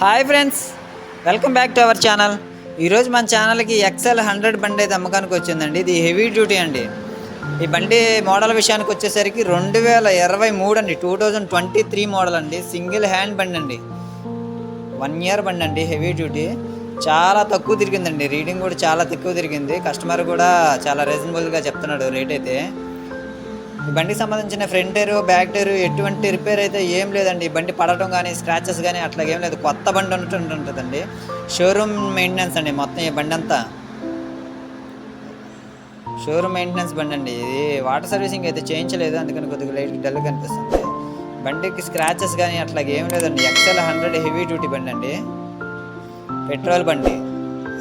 Hi friends welcome back to our channel. ఈరోజు మన ఛానల్కి ఎక్సెల్ హండ్రెడ్ బండి అయితే అమ్మకానికి వచ్చిందండి. ఇది హెవీ డ్యూటీ అండి. ఈ బండి మోడల్ విషయానికి వచ్చేసరికి రెండు వేల ఇరవై మూడు అండి. Two thousand twenty three model అండి. సింగిల్ హ్యాండ్ బండి అండి. వన్ ఇయర్ బండి అండి హెవీ డ్యూటీ. చాలా తక్కువ తిరిగిందండి. రీడింగ్ కూడా చాలా తక్కువ తిరిగింది. కస్టమర్ కూడా చాలా రీజనబుల్గా చెప్తున్నాడు రేట్ అయితే. ఈ బండికి సంబంధించిన ఫ్రంట్ టైర్ బ్యాక్ టైర్ ఎటువంటి రిపేర్ అయితే ఏం లేదండి. ఈ బండి పడటం కానీ స్క్రాచెస్ కానీ అట్లా ఏం లేదు. కొత్త బండి ఉన్నట్టు ఉంటుందండి షోరూమ్ మెయింటెనెన్స్ అండి మొత్తం ఈ బండి అంతా షోరూమ్ మెయింటెనెన్స్ బండి అండి. ఇది వాటర్ సర్వీసింగ్ అయితే చేయించలేదు. అందుకని కొద్దిగా లైట్ డల్ కనిపిస్తుంది. బండికి స్క్రాచెస్ కానీ అట్లా ఏం లేదండి. ఎక్సెల్ హండ్రెడ్ హెవీ డ్యూటీ బండి అండి. పెట్రోల్ బండి.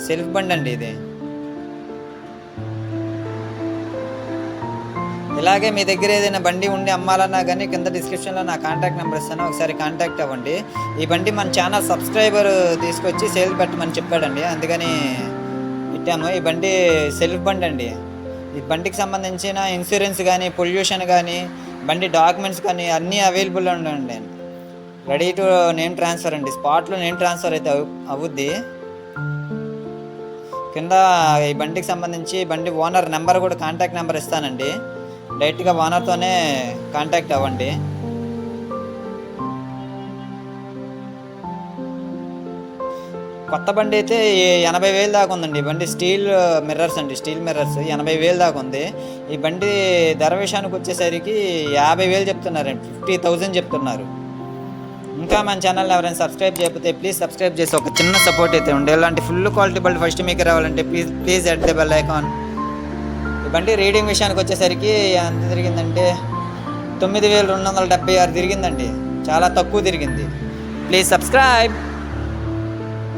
సెల్ఫ్ బండి అండి ఇది. ఇలాగే మీ దగ్గర ఏదైనా బండి ఉండి అమ్మాలన్నా కానీ కింద డిస్క్రిప్షన్లో నా కాంటాక్ట్ నెంబర్ ఇస్తాను. ఒకసారి కాంటాక్ట్ అవ్వండి. ఈ బండి మన ఛానల్ సబ్స్క్రైబర్ తీసుకొచ్చి సేల్ పెట్టమని చెప్పాడండి. అందుకని ఇట్టాము ఈ బండి సెల్ఫ్ బండి అండి. ఈ బండికి సంబంధించిన ఇన్సూరెన్స్ కానీ పొల్యూషన్ కానీ బండి డాక్యుమెంట్స్ కానీ అన్నీ అవైలబుల్ ఉండండి. రెడీ టు నేమ్ ట్రాన్స్ఫర్ అండి. స్పాట్లో నేమ్ ట్రాన్స్ఫర్ అయితే అవుద్ది. కింద ఈ బండికి సంబంధించి బండి ఓనర్ నెంబర్ కూడా కాంటాక్ట్ నెంబర్ ఇస్తానండి. డైరెక్ట్గా ఓనర్తోనే కాంటాక్ట్ అవ్వండి. కొత్త బండి అయితే ఎనభై వేలు దాకా ఉందండి. బండి స్టీల్ మిర్రర్స్ అండి. స్టీల్ మిర్రర్స్ ఎనభై వేలు దాకా ఉంది. ఈ బండి ధర విషయానికి వచ్చేసరికి యాభై వేలు చెప్తున్నారండి. ఫిఫ్టీ థౌజండ్ చెప్తున్నారు. ఇంకా మన ఛానల్ ఎవరైనా సబ్స్క్రైబ్ చేయకపోతే ప్లీజ్ సబ్స్క్రైబ్ చేసి ఒక చిన్న సపోర్ట్ అయితే ఉండే. ఇలాంటి ఫుల్ క్వాలిటీ బండి ఫస్ట్ మీకు రావాలంటే please please at the bell icon బండి రీడింగ్ విషయానికి వచ్చేసరికి ఎంత తిరిగిందంటే తొమ్మిది వేల రెండు వందల డెబ్బై ఆరు తిరిగిందండి. చాలా తక్కువ తిరిగింది. Please subscribe